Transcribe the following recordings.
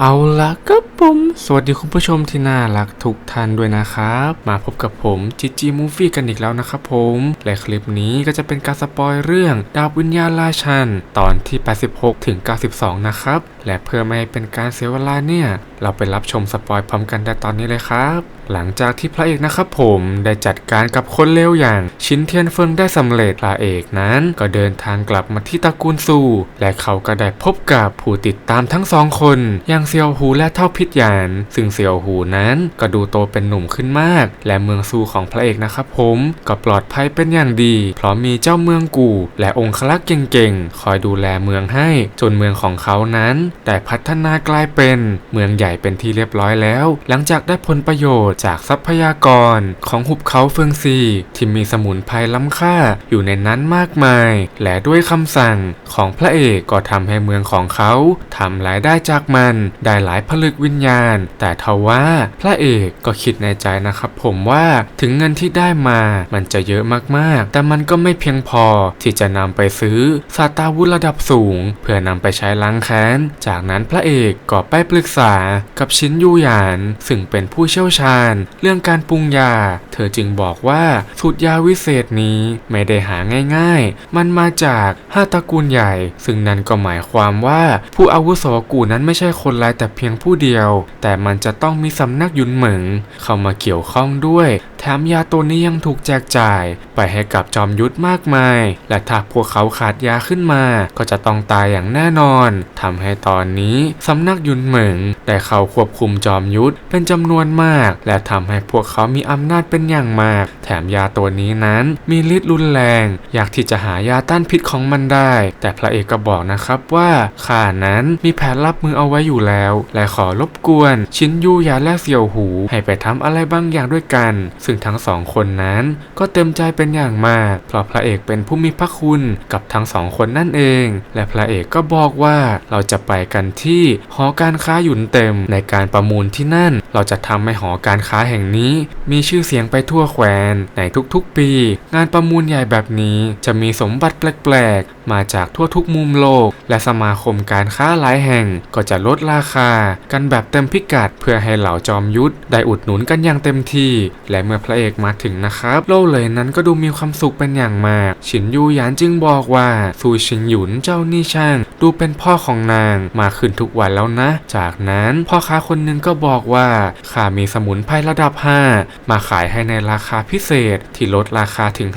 เอาละครับผม สวัสดีคุณผู้ชมที่น่ารักทุกท่านด้วยนะครับ มาพบกับผมจิจีมูฟี่กันอีกแล้วนะครับผม และคลิปนี้ก็จะเป็นการสปอยเรื่องดาบวิญญาณราชัน ตอนที่ 86 ถึง 92 นะครับ และเพื่อไม่ให้เป็นการเสียเวลาเนี่ย เราไปรับชมสปอยพร้อมกันได้ตอนนี้เลยครับ หลังจากที่พระเอกนะครับผมได้จัดการกับคนเลวอย่างชินเทียนเฟิงได้สำเร็จพระเอกนั้น ก็เดินทางกลับมาที่ตระกูลซูและเขาก็ได้พบกับผู้ติดตามทั้งสองคนอย่างเซียวหูและเท่าพิทยาน ซึ่งเซียวหูนั้นก็ดูโตเป็นหนุ่มขึ้นมาก และเมืองซูของพระเอกนะครับผมก็ปลอดภัยเป็นอย่างดี เพราะมีเจ้าเมืองกู่ และองคลักษ์เก่งๆ คอยดูแลเมืองให้ จนเมืองของเขานั้นได้พัฒนากลายเป็นเมืองใหญ่เป็นที่เรียบร้อยแล้ว หลังจากได้ผลประโยชน์จากทรัพยากรของหุบเขาเฟิงซีที่มีสมุนไพรล้ำค่าอยู่ในนั้นมากมาย และด้วยคำสั่งของพระเอกก็ทำให้เมืองของเขาทำรายได้จากมันได้หลายผลึกวิญญาณ แต่ทว่าพระเอกก็คิดในใจนะครับผมว่าถึงเงินที่ได้มามันจะเยอะมากๆ แต่มันก็ไม่เพียงพอที่จะนำไปซื้อสาตาวุธระดับสูง เพื่อนำไปใช้ล้างแค้น จากนั้นพระเอกก็ไปปรึกษากับชินยูหยาน ซึ่งเป็นผู้เชี่ยวชาญเรื่องการปรุงยา เธอจึงบอกว่าสูตรยาวิเศษนี้ไม่ได้หาง่ายๆ มันมาจากห้าตระกูลใหญ่ ซึ่งนั่นก็หมายความว่าผู้อาวุโสกูนั้นไม่ใช่คนร้ายแต่เพียงผู้เดียว แต่มันจะต้องมีสำนักยุนเหมิงเข้ามาเกี่ยวข้องด้วยแถมยาตัวนี้ยังถูกแจกจ่ายไปให้กับจอมยุทธมากมาย และถ้าพวกเขาขาดยาขึ้นมา ก็จะต้องตายอย่างแน่นอนทำให้ตอนนี้สำนักยุนเหมิงได้เข้าควบคุมจอมยุทธเป็นจำนวนมาก และทำให้พวกเขามีอำนาจเป็นอย่างมาก แถมยาตัวนี้นั้นมีฤทธิ์รุนแรง อยากที่จะหายาต้านพิษของมันได้ แต่พระเอกก็บอกนะครับว่าข้านั้นมีแผนรับมือเอาไว้อยู่แล้ว และขอรบกวน ชินยูยาและเสี่ยวหู ให้ไปทำอะไรบางอย่างด้วยกันซึ่งทั้งสองคนนั้นก็เต็มใจเป็นอย่างมากเพราะพระเอกเป็นผู้มีพระคุณกับทั้งสองคนนั่นเอง และพระเอกก็บอกว่าเราจะไปกันที่หอการค้าหยุนเต็มในการประมูลที่นั่น เราจะทำให้หอการค้าแห่งนี้ มีชื่อเสียงไปทั่วแคว้นในทุกๆปี งานประมูลใหญ่แบบนี้จะมีสมบัติแปลกๆ มาจากทั่วทุกมุมโลก และสมาคมการค้าหลายแห่งก็จะลดราคา กันแบบเต็มพิกัดเพื่อให้เหล่าจอมยุทธได้อุดหนุนกันอย่างเต็มที่ และเมื่อพระเอกมาถึงนะครับโลเลยนั้นก็ดูมีความสุขเป็นอย่างมาก ฉินยูหยานจึงบอกว่าซูชิงหยุนเจ้านี่ช่าง ดูเป็นพ่อของนางมาขึ้นทุกวันแล้วนะ จากนั้นพ่อค้าคนหนึงก็บอกว่าข้ามีสมุนไพรระดับ 5 มาขายให้ในราคาพิเศษที่ลดราคาถึง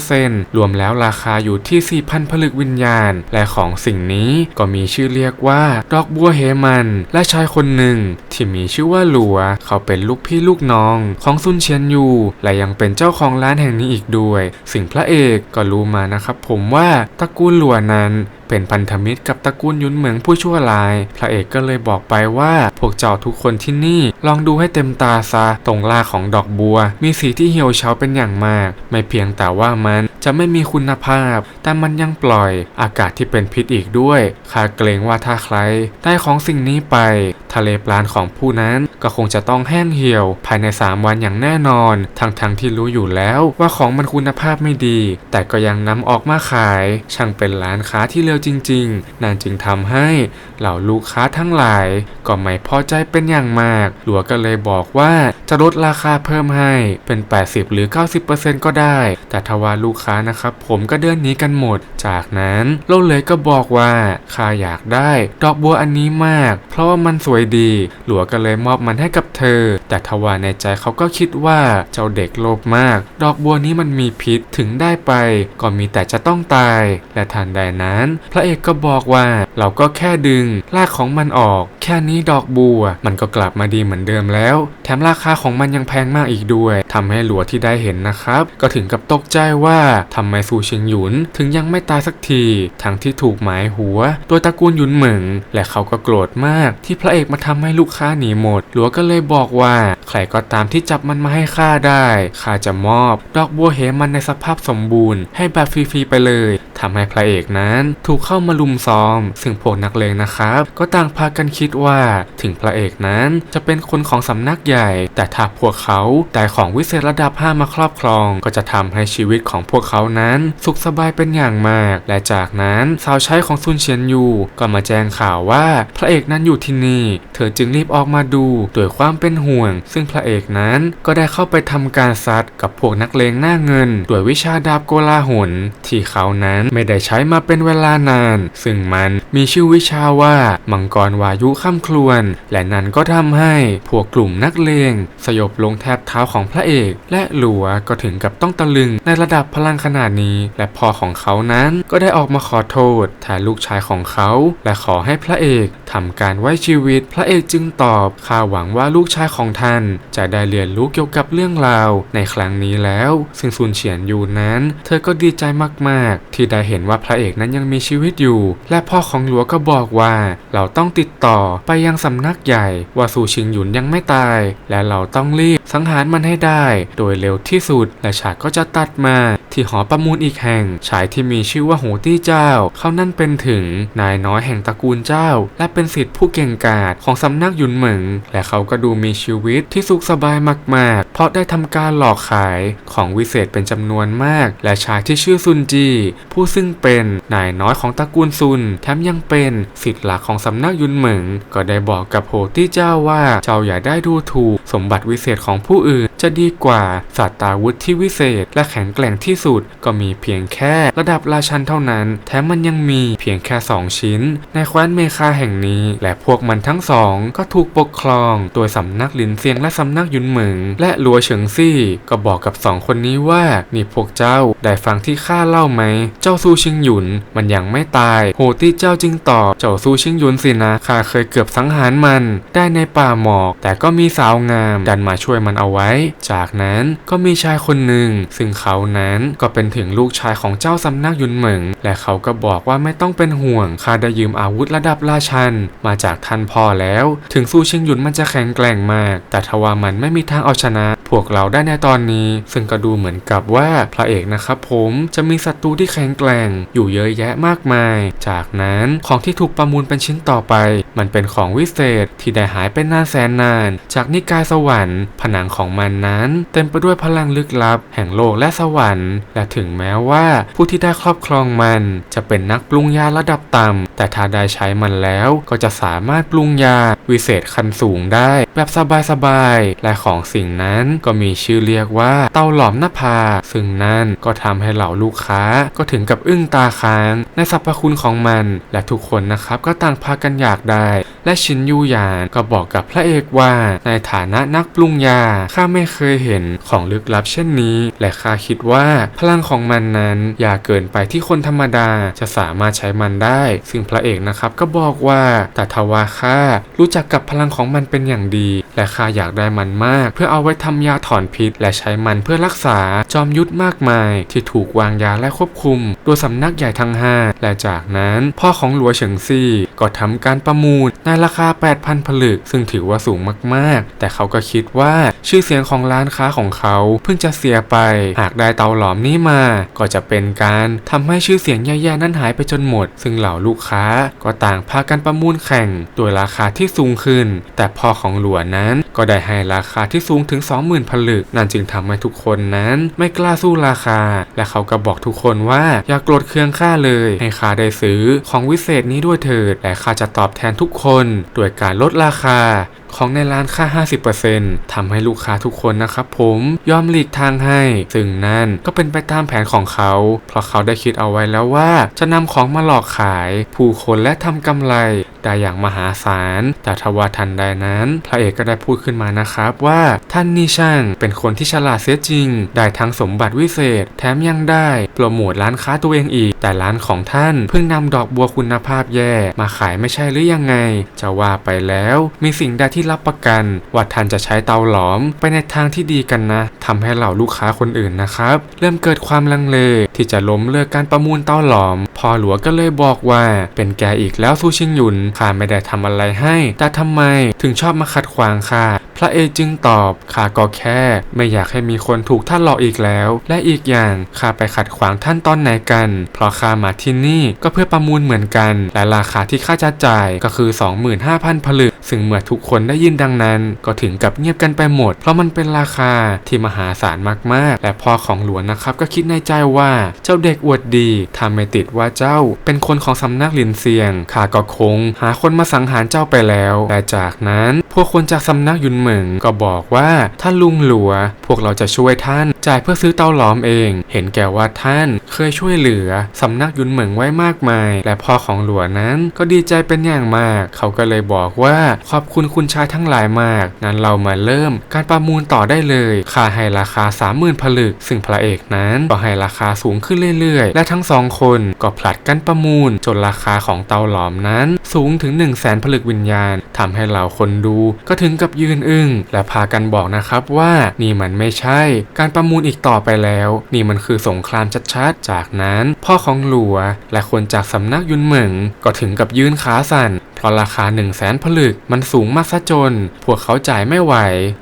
50%รวมแล้วราคาอยู่ที่ 4,000 ผลึกวิญญาณ และของสิ่งนี้ก็มีชื่อเรียกว่า ดอกบัวเฮมัน และชายคนหนึ่งที่มีชื่อว่าหลัว เขาเป็นลูกพี่ลูกน้องของซุนเชียนยูและยังเป็นเจ้าของร้านแห่งนี้อีกด้วย สิ่งพระเอกก็รู้มานะครับผมว่าตระกูลหลัวนั้นเป็นพันธมิตรกับตระกูลยุนเหมืองผู้ชั่วร้าย พระเอกก็เลยบอกไปว่า พวกเจ้าทุกคนที่นี่ลองดูให้เต็มตาซะ ตรงลาของดอกบัว มีสีที่เหี่ยวเฉาเป็นอย่างมาก ไม่เพียงแต่ว่ามัน จะไม่มีคุณภาพ แต่มันยังปล่อยอากาศที่เป็นพิษอีกด้วยข้าเกรงว่าถ้าใครได้ของสิ่งนี้ไป ทะเลปลานของผู้นั้นก็คงจะต้องแห้งเหี่ยว ภายใน 3 วันอย่างแน่นอน ทั้งๆทที่รู้อยู่แล้วว่าของมันคุณภาพไม่ดี แต่ก็ยังนำออกมาขาย ช่างเป็นร้านค้าที่เร็วจริง ๆ นั่นจึงทำให้เหล่าลูกค้าทั้งหลาย ก็ไม่พอใจเป็นอย่างมาก หลัวก็เลยบอกว่าจะลดราคาเพิ่มให้เป็น 80 หรือ 90%ก็ได้ แต่ทว่าลูกค้านะครับ ผมก็เดินหนีกันหมด จากนั้นโลเลยก็บอกว่าข้าอยากได้ ดอกบัวอันนี้มาก เพราะว่ามันสวยดี หลัวก็เลยมอบมันให้กับเธอ แต่ทว่าในใจเขาก็คิดว่าเจ้าเด็กโลภมาก ดอกบัวนี้มันมีพิษถึงได้ไปก็มีแต่จะต้องตาย และทันใดนั้น พระเอกก็บอกว่าเราก็แค่ดึงรากของมันออก แค่นี้ดอกบัว มันก็กลับมาดีเหมือนเดิมแล้ว แถมราคาของมันยังแพงมากอีกด้วยทำให้หลัวที่ได้เห็นนะครับ ก็ถึงกับตกใจว่าทำไมซูชิงหยุนถึงยังไม่ตายสักที ทั้งที่ถูกหมายหัว โดยตระกูลหยุนเหมิง และเขาก็โกรธมาก ที่พระเอกมาทำให้ลูกค้าหนีหมด หลัวก็เลยบอกว่าใครก็ตามที่จับมันมาให้ข้าได้ข้าจะมอบ ดอกบัวเหมันในสภาพสมบูรณ์ ให้แบบฟรีๆไปเลยทำให้พระเอกนั้นถูกเข้ามาลุมซ้อม ซึ่งพวกนักเลงนะครับ ก็ต่างพากันคิดว่า ถึงพระเอกนั้นจะเป็นคนของสำนักใหญ่ แต่ถ้าพวกเขาได้ของวิเศษระดับ 5 มาครอบครอง ก็จะทำให้ชีวิตของพวกเขานั้นสุขสบายเป็นอย่างมาก และจากนั้นสาวใช้ของซุนเฉียนยูก็มาแจ้งข่าวว่าพระเอกนั้นอยู่ที่นี่ เธอจึงรีบออกมาดูด้วยความเป็นห่วง ซึ่งพระเอกนั้นก็ได้เข้าไปทำการซัดกับพวกนักเลงหน้าเงินด้วยวิชาดาบโกลาหลที่เขานั้นไม่ได้ใช้มาเป็นเวลานาน ซึ่งมันมีชื่อวิชาว่ามังกรวายุข้ามครวน และนั้นก็ทำให้พวกกลุ่มนักเลงสยบลงแทบเท้าของพระเอก และหลัวก็ถึงกับต้องตะลึงในระดับพลังขนาดนี้ และพ่อของเขานั้นก็ได้ออกมาขอโทษแทนลูกชายของเขา และขอให้พระเอกทำการไว้ชีวิต พระเอกจึงตอบข้าหวังว่าลูกชายของท่าน จะได้เรียนรู้เกี่ยวกับเรื่องราวในครั้งนี้แล้ว ซึ่งซุนเฉียนยูนั้น เธอก็ดีใจมากๆ ที่ได้เห็นว่าพระเอกนั้นยังมีชีวิตอยู่ และพ่อของหลัวก็บอกว่าเราต้องติดต่อไปยังสำนักใหญ่ว่าซูชิงหยุนยังไม่ตาย และเราต้องรีบ สังหารมันให้ได้ โดยเร็วที่สุด และฉากก็จะตัดมา ที่หอประมูลอีกแห่ง ชายที่มีชื่อว่าโหตี้เจ้า เขานั่นเป็นถึงนายน้อยแห่งตระกูลเจ้า และเป็นสิทธิผู้เก่งกาจของสำนักหยุนเหมิง และเขาก็ดูมีชีวิตที่สุขสบายมาก ๆ เพราะได้ทำการหลอกขายของวิเศษเป็นจำนวนมาก และชายที่ชื่อซุนจี ผู้ซึ่งเป็นนายน้อยของตระกูลซุน แถมยังเป็นสิทธิหลักของสำนักหยุนเหมิง ก็ได้บอกกับโหตี้เจ้าว่าเจ้าอย่าได้ดูถูกสมบัติวิเศษของผู้อื่น จะดีกว่าสัตตาวุธที่วิเศษ และแข็งแกร่งที่สุดก็มีเพียงแค่ระดับราชันเท่านั้น แถมมันยังมีเพียงแค่สองชิ้น ในแคว้นเมคาแห่งนี้ และพวกมันทั้งสองก็ถูกปกครองโดยสำนักหลินเซียงและสำนักหยุนเหมิง และลัวเฉิงซี่ ก็บอกกับสองคนนี้ว่านี่พวกเจ้าได้ฟังที่ข้าเล่าไหม เจ้าซูชิงหยุนมันยังไม่ตาย โหตี้เจ้าจึงตอบเจ้าซูชิงหยุนสินะข้าเคยเกือบสังหารมัน ได้ในป่าหมอก แต่ก็มีสาวงามดันมาช่วยมันเอาไว้จากนั้นก็มีชายคนหนึ่ง ซึ่งเขานั้นก็เป็นถึงลูกชายของเจ้าสำนักหยุนเหมิง และเขาก็บอกว่าไม่ต้องเป็นห่วงข้าได้ยืมอาวุธระดับราชัน มาจากท่านพ่อแล้ว ถึงสู้ชิงหยุนมันจะแข็งแกร่งมาก แต่ทว่ามันไม่มีทางเอาชนะ วกเราได้ในตอนนี้ ซึ่งก็ดูเหมือนกับว่าพระเอกนะครับผมจะมีศัตรูที่แข็งแกร่งอยู่เยอะแยะมากมาย จากนั้นของที่ถูกประมูลเป็นชิ้นต่อไป มันเป็นของวิเศษที่ได้หายไปนานแสนนาน จากนิกายสวรรค์ ผนังของมันนั้น เต็มไปด้วยพลังลึกลับ แห่งโลกและสวรรค์ และถึงแม้ว่าผู้ที่ได้ครอบครองมันจะเป็นนักปรุงยาระดับต่ำแต่ถ้าได้ใช้มันแล้วก็จะสามารถปรุงยาวิเศษขั้นสูงได้ แบบสบายๆและของสิ่งนั้นก็มีชื่อเรียกว่าเตาหลอมหนภาผาซึ่งนั่นก็ทำให้เหล่าลูกค้าก็ถึงกับอึ้งตาค้างในสรรพคุณของมัน และทุกคนนะครับก็ต่างพากันอยากได้ และชินยูหยานก็บอกกับพระเอกว่าในฐานะนักปรุงยาข้าไม่เคยเห็นของลึกลับเช่นนี้ และข้าคิดว่าพลังของมันนั้นอย่าเกินไปที่คนธรรมดาจะสามารถใช้มันได้ ซึ่งพระเอกนะครับก็บอกว่าแต่ทว่าข้ารู้จักกับพลังของมันเป็นอย่างดี และข้าอยากได้มันมาก เพื่อเอาไว้ทำยาถอนพิษ และใช้มันเพื่อรักษาจอมยุทธมากมาย ที่ถูกวางยาและควบคุมโดยสำนักใหญ่ทั้งห้าและจากนั้น พ่อของหลัวเฉิงซี่ ก็ทำการประมูลในราคา 8,000 ผลึก ซึ่งถือว่าสูงมากๆ แต่เขาก็คิดว่าชื่อเสียงของร้านค้าของเขาเพิ่งจะเสียไป หากได้เตาหลอมนี้มา ก็จะเป็นการทำให้ชื่อเสียงแย่ๆนั้นหายไปจนหมด ซึ่งเหล่าลูกค้าก็ต่างพากันประมูลแข่งโดยราคาที่สูงขึ้น แต่พ่อของหลัวนั้นก็ได้ให้ราคาที่สูงถึง 20,000 ผลึก นั่นจึงทำให้ทุกคนนั้นไม่กล้าสู้ราคา และเขาก็บอกทุกคนว่าอย่ากโกรธเคืองข้าเลย ให้ข้าได้ซื้อของวิเศษนี้ด้วยเถิด และข้าจะตอบแทนทุกคนด้วยการลดราคา ของในร้านค่า 50%ทำให้ลูกค้าทุกคนนะครับผมยอมหลีกทางให้ ซึ่งนั่นก็เป็นไปตามแผนของเขา เพราะเขาได้คิดเอาไว้แล้วว่า จะนำของมาหลอกขาย ผู้คนและทำกำไรได้อย่างมหาศาล แต่ทว่าทันใดนั้น พระเอกก็ได้พูดขึ้นมานะครับว่าท่านนี่ช่างเป็นคนที่ฉลาดเสียจริง ได้ทั้งสมบัติวิเศษ แถมยังได้โปรโมทร้านค้าตัวเองอีก แต่ร้านของท่านเพิ่งนำดอกบัวคุณภาพแย่ มาขายไม่ใช่หรือยังไง จะว่าไปแล้ว มีสิ่งใดที่รับประกัน ว่าท่านจะใช้เตาหลอมไปในทางที่ดีกันนะทำให้เหล่าลูกค้าคนอื่นนะครับ เริ่มเกิดความลังเลที่จะล้มเลิกการประมูลเตาหลอม พอหลวงก็เลยบอกว่าเป็นแกอีกแล้วซูชิงหยุนข้าไม่ได้ทำอะไรให้ แต่ทำไมถึงชอบมาขัดขวางข้าพระเอจึงตอบข้าก็แค่ ไม่อยากให้มีคนถูกท่านหลอกอีกแล้ว และอีกอย่างข้าไปขัดขวางท่านตอนไหนกัน เพราะข้ามาที่นี่ก็เพื่อประมูลเหมือนกัน และราคาที่ข้าจะจ่ายก็คือ 25,000 ผลึก ซึ่งเมื่อทุกคนได้ยินดังนั้น ก็ถึงกับเงียบกันไปหมด เพราะมันเป็นราคาที่มหาศาลมากๆ และพ่อของหลวงนะครับก็คิดในใจว่าเจ้าเด็กอวดดีทำไม่ติดว่าเจ้า เป็นคนของสำนักลินเซียงข้าก็คง หาคนมาสังหารเจ้าไปแล้วและจากนั้นพวกคนจากสำนักยุนเหมิงก็บอกว่าท่านลุงหลัว พวกเราจะช่วยท่าน จ่ายเพื่อซื้อเตาหลอมเอง เห็นแก่ว่าท่านเคยช่วยเหลือสำนักยุนเหมิงไว้มากมาย และพ่อของหลัวนั้นก็ดีใจเป็นอย่างมาก เขาก็เลยบอกว่าขอบคุณคุณชายทั้งหลายมาก งั้นเรามาเริ่มการประมูลต่อได้เลยค่าให้ราคา 30,000ผลึก ซึ่งพระเอกนั้นก็ให้ราคาสูงขึ้นเรื่อยๆ และทั้งสองคนก็ผลัดกันประมูล จนราคาของเตาหลอมนั้น สูงถึง 1 0 0 0 0แสนผลึกวิญญาณทำให้เราคนดูก็ถึงกับยืนอึ้งและพากันบอกนะครับว่านี่มันไม่ใช่ การประมูลอีกต่อไปแล้ว นี่มันคือสงครามชัดๆ จากนั้น พ่อของหลัวและคนจากสำนักยุนเหมิงก็ถึงกับยืนขาสั่น ราะราคา 1 0 0 0 0แสนผลึกมันสูงมากซะจน พวกเขาจ่ายไม่ไหว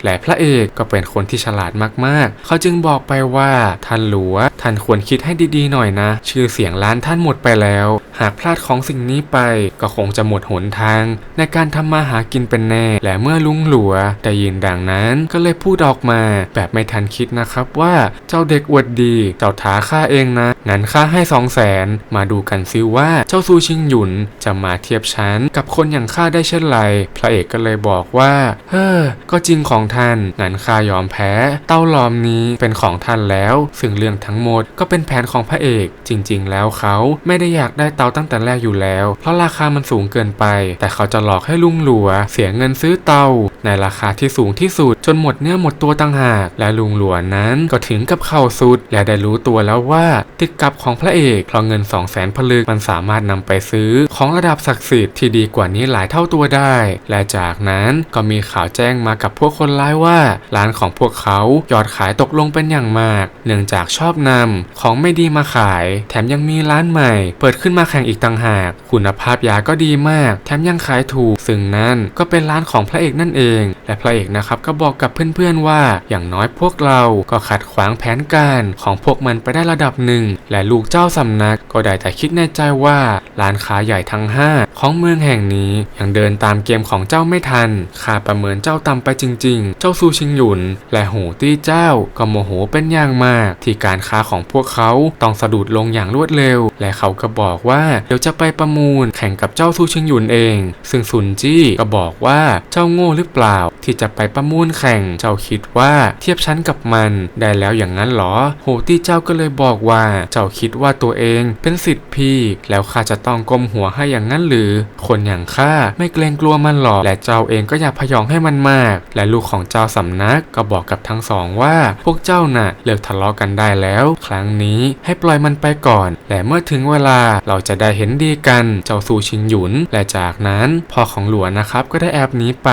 และพระเอกก็เป็นคนที่ฉลาดมากๆ เขาจึงบอกไปว่าท่านหลัว ท่านควรคิดให้ดีๆหน่อยนะ ชื่อเสียงร้านท่านหมดไปแล้ว หากพลาดของสิ่งนี้ไปก็คงจะหมดหนทาง ในการทำมาหากินเป็นแน่ และเมื่อลุงหลัวได้ยินดังนั้นก็เลยพูดออกมา แบบไม่ทันคิดนะครับว่าเจ้าเด็กอวดดี เจ้าท้าข้าเองนะ งั้นข้าให้สองแสนมาดูกันซิว่าเจ้าซูชิงหยุนจะมาเทียบชั้นกับคนอย่างข้าได้เช่นไร พระเอกก็เลยบอกว่า เฮ้อ ก็จริงของท่าน งั้นข้ายอมแพ้ เต้าหลอมนี้เป็นของท่านแล้ว ซึ่งเรื่องทั้งหมดก็เป็นแผนของพระเอก จริง ๆ แล้วเขาไม่ได้อยากได้เตาตั้งแต่แรกอยู่แล้ว เพราะราคามันสูงเกินไป แต่เขาจะหลอกให้ลุงหลัว เสียเงินซื้อเตา ในราคาที่สูงที่สุด จนหมดเนื้อหมดตัวต่างหาก และลุงหลัวนั้นก็ถึงกับเข้าสุด และได้รู้ตัวแล้วว่าติดกับของพระเอกเพราะเงิน2 0 0แสนผลึกมันสามารถนำไปซื้อของระดับศักดิ์สิทธิ์ที่ดีกว่านี้หลายเท่าตัวได้ และจากนั้นก็มีข่าวแจ้งมากับพวกคนร้ายว่า ร้านของพวกเขายอดขายตกลงเป็นอย่างมาก เนื่องจากชอบนาำของไม่ดีมาขาย แถมยังมีร้านใหม่ เปิดขึ้นมาแข่งอีกต่างหาก คุณภาพยาก็ดีมาก แถมยังขายถูก ซึ่งนั่นก็เป็นร้านของพระเอกนั่นเอง และพระเอกนะครับก็บอกกับเพื่อนๆว่า อย่างน้อยพวกเราก็ขัดขวางแผนการของพวกมันไปได้ระดับหนึ่ง และลูกเจ้าสำนักก็ได้แต่คิดในใจว่าร้านค้าใหญ่ทั้ง 5 ของเมืองแห่งนี้ยังเดินตามเกมของเจ้าไม่ทันข้าประเมินเจ้าต่ำไปจริง ๆ เจ้าซูชิงหยุน และหูตี้เจ้าก็โมโหเป็นอย่างมากที่การค้าของพวกเขาต้องสะดุดลงอย่างรวดเร็ว และเขาก็บอกว่าเดี๋ยวจะไปประมูลแข่งกับเจ้าซูชิงหยุนเอง ซึ่งซุนจี้ก็บอกว่าเจ้าโง่หรือเปล่า ที่จะไปประมูลแข่งเจ้าคิดว่าเทียบชั้นกับมันได้แล้วอย่างนั้นหรอ โหตี้เจ้าก็เลยบอกว่าเจ้าคิดว่าตัวเองเป็นสิทธิ์พี่ แล้วข้าจะต้องก้มหัวให้อย่างนั้นหรือ คนอย่างข้าไม่เกรงกลัวมันหรอกและเจ้าเองก็อย่าพยองให้มันมาก และลูกของเจ้าสำนักก็บอกกับทั้งสองว่า พวกเจ้าน่ะเลิกทะเลาะกันได้แล้วครั้งนี้ ให้ปล่อยมันไปก่อน และเมื่อถึงเวลาเราจะได้เห็นดีกันเจ้าซูชิงหยุน และจากนั้นพ่อของหลวงนะครับก็ได้แอบหนีไป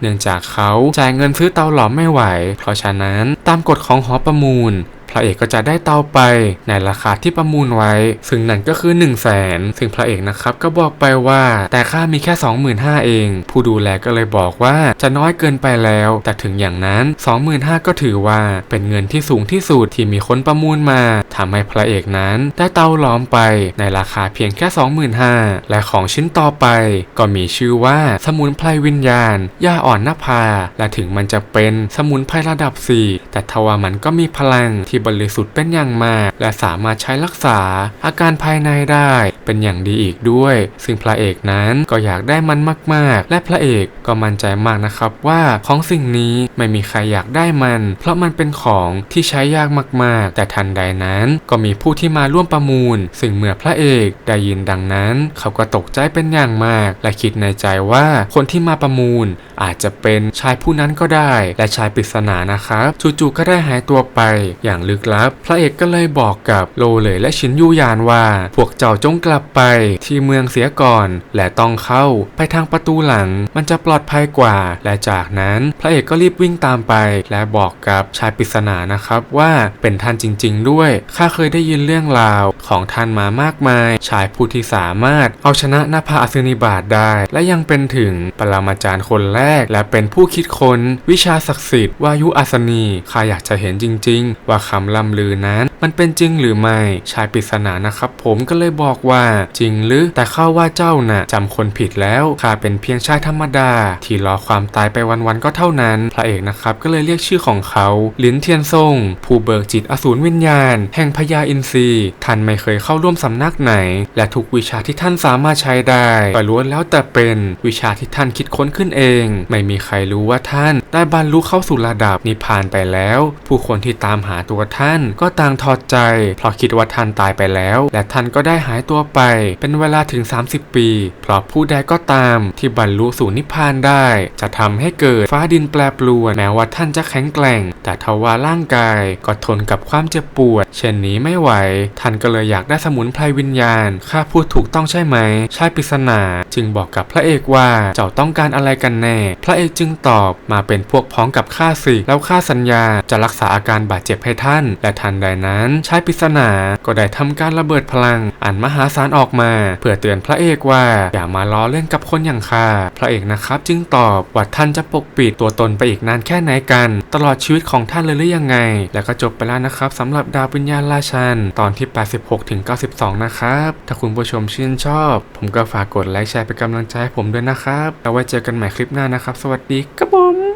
เนื่องจากเขาจ่ายเงินซื้อเตาหลอมไม่ไหว เพราะฉะนั้นตามกฎของหอประมูล พระเอกก็จะได้เตาไปในราคาที่ประมูลไว้ ซึ่งนั่นก็คือ 1 0 0 0 0แสนซึ่งพระเอกนะครับก็บอกไปว่าแต่ค่ามีแค่ 25,000เอง ผู้ดูแลก็เลยบอกว่าจะน้อยเกินไปแล้ว แต่ถึงอย่างนั้น 25,000ก็ถือว่าเป็นเงินที่สูงที่สุดที่มีคนประมูลมาทำให้พระเอกนั้นได้เตาหลอมไปในราคาเพียงแค่ 25,000และของชิ้นต่อไป ก็มีชื่อว่าสมุนไพรวิญญาณยาอ่อนนภาและถึงมันจะเป็นสมุนไพรระดับ 4 แต่ทว่ามันก็มีพลังที่บริสุทธิ์เป็นอย่างมาก และสามารถใช้รักษาอาการภายในได้เป็นอย่างดีอีกด้วย ซึ่งพระเอกนั้นก็อยากได้มันมาก ๆ และพระเอกก็มั่นใจมากนะครับว่าของสิ่งนี้ไม่มีใครอยากได้มัน เพราะมันเป็นของที่ใช้ยากมาก ๆ แต่ทันใดนั้นก็มีผู้ที่มาร่วมประมูล ซึ่งเมื่อพระเอกได้ยินดังนั้น เขาก็ตกใจเป็นอย่างมาก และคิดในใจว่าคนที่มาประมูล อาจจะเป็นชายผู้นั้นก็ได้ และชายปริศนานะครับจู่ๆก็ได้หายตัวไปอย่างลึกลับ พระเอกก็เลยบอกกับโลเลยและชินยูยานว่า พวกเจ้าจงกลับไปที่เมืองเสียก่อน และต้องเข้าไปทางประตูหลัง มันจะปลอดภัยกว่า และจากนั้นพระเอกก็รีบวิ่งตามไป และบอกกับชายปริศนานะครับว่าเป็นท่านจริง ๆ ด้วยข้าเคยได้ยินเรื่องราวของท่านมามากมาย ชายผู้ที่สามารถเอาชนะนภาอสุนิบาตได้ และยังเป็นถึงปรมาจารย์คนแรก และเป็นผู้คิดค้นวิชาศักดิ์สิทธิ์วายุอัศนีข้าอยากจะเห็นจริง ๆ ว่าคำล่ำลือนั้น มันเป็นจริงหรือไม่ ชายปริศนานะครับ ผมก็เลยบอกว่าจริงหรือ แต่ข้าว่าเจ้าน่ะจำคนผิดแล้วข้าเป็นเพียงชายธรรมดา ที่รอความตายไปวันๆก็เท่านั้น พระเอกนะครับก็เลยเรียกชื่อของเขาลินเทียนซงผู้เบิกจิตอสูรวิญญาณ แห่งพญาอินทรีท่านไม่เคยเข้าร่วมสำนักไหน และทุกวิชาที่ท่านสามารถใช้ได้ก็ล้วนแล้วแต่เป็นวิชาที่ท่านคิดค้นขึ้นเอง ไม่มีใครรู้ว่าท่าน ได้บรรลุเข้าสู่ระดับนิพพานไปแล้ว ผู้คนที่ตามหาตัวท่านก็ต่างทอดใจ เพราะคิดว่าท่านตายไปแล้ว และท่านก็ได้หายตัวไป เป็นเวลาถึง 30 ปี เพราะผู้ใดก็ตามที่บรรลุสู่นิพพานได้ จะทำให้เกิดฟ้าดินแปรปรวนแม้ว่าท่านจะแข็งแกร่ง แต่ทว่าร่างกายก็ทนกับความเจ็บปวด เช่นนี้ไม่ไหว ท่านก็เลยอยากได้สมุนไพรวิญญาณข้าพูดถูกต้องใช่ไหม ใชายปริศนา จึงบอกกับพระเอกว่าเจ้าต้องการอะไรกันแน่ พระเอกจึงตอบมาเป็นพวกพ้องกับข้าสิแล้วข้าสัญญาจะรักษาอาการบาดเจ็บให้ท่าน และทันใดนั้นชายปริศนาก็ได้ทำการระเบิดพลัง อันมหาศาลออกมา เพื่อเตือนพระเอกว่าอย่ามาล้อเล่นกับคนอย่างข้าพระเอกนะครับ จึงตอบว่าท่านจะปกปิดตัวตนไปอีกนานแค่ไหนกัน ตลอดชีวิตของท่านเลยหรือยังไง แล้วก็จบไปแล้วนะครับสำหรับดาววิญญาณราชัน ตอนที่ 86ถึง92 นะครับ ถ้าคุณผู้ชมชื่นชอบ ผมก็ฝากกดไลค์แชร์เป็นกำลังใจให้ผมด้วยนะครับแล้วไว้เจอกันใหม่คลิปหน้านะครับ สวัสดีครับผม